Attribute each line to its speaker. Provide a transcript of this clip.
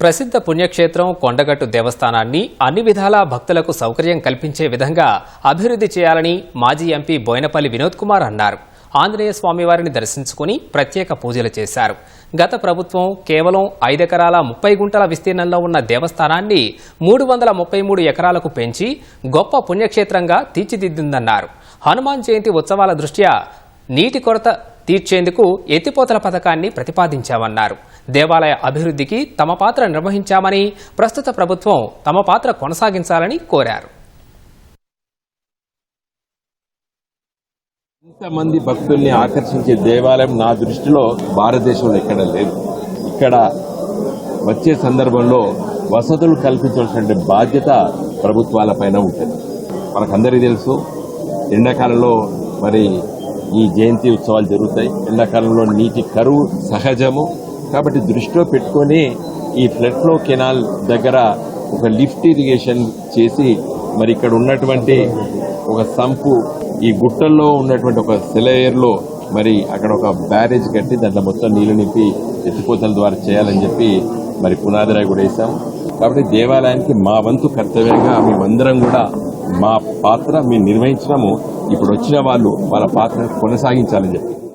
Speaker 1: ప్రసిద్ధ పుణ్యక్షేత్రం కొండగట్టు దేవస్థానాన్ని అన్ని విధాలా భక్తులకు సౌకర్యం కల్పించే విధంగా అభివృద్ధి చేయాలని మాజీ ఎంపీ బోయినపల్లి వినోద్ కుమార్ అన్నారు. ఆంజనేయ స్వామివారిని దర్శించుకుని ప్రత్యేక పూజలు చేశారు. గత ప్రభుత్వం కేవలం ఐదెకరాల ముప్పై గుంటల విస్తీర్ణంలో ఉన్న దేవస్థానాన్ని మూడు వందల ముప్పై మూడు ఎకరాలకు పెంచి గొప్ప పుణ్యక్షేత్రంగా తీర్చిదిద్దిందన్నారు. హనుమాన్ జయంతి ఉత్సవాల దృష్ట్యా నీటి కొరత తీర్చేందుకు ఎత్తిపోతల పథకాన్ని ప్రతిపాదించామన్నారు. దేవాలయ అభివృద్ధికి తమ పాత్ర నిర్వహించామని ప్రస్తుత ప్రభుత్వం తమ పాత్ర కొనసాగించాలని కోరారు.
Speaker 2: ఇంతమంది భక్తుల్ని ఆకర్షించే దేవాలయం నా దృష్టిలో భారతదేశంలో ఎక్కడ లేదు. ఇక్కడ వచ్చే సందర్భంలో వసతులు కల్పించవలసిన బాధ్యత ప్రభుత్వాల పైన ఉంటుంది. మనకందరికీ తెలుసు ఎండాకాలంలో మరి ఈ జయంతి ఉత్సవాలు జరుగుతాయి. ఎండాకాలంలో నీటి కరువు సహజము. కాబట్టి దృష్టిలో పెట్టుకొని ఈ ఫ్లెట్లో కెనాల్ దగ్గర ఒక లిఫ్ట్ ఇరిగేషన్ చేసి మరి ఇక్కడ ఉన్నటువంటి ఒక సంపు ఈ గుట్టల్లో ఉన్నటువంటి ఒక సెలయర్లో మరి అక్కడ ఒక బ్యారేజ్ కట్టి దాంట్లో మొత్తం నీళ్ళు నింపి ఎత్తిపోతల ద్వారా చేయాలని చెప్పి మరి పునాదిరాయి కూడా వేసాం కాబట్టి దేవాలయానికి మా వంతు కర్తవ్యంగా మేమందరం కూడా మా పాత్ర మేము నిర్వహించినాము. ఇప్పుడు వచ్చిన వాళ్ళు వాళ్ళ పాత్ర కొనసాగించాలని చెప్పి.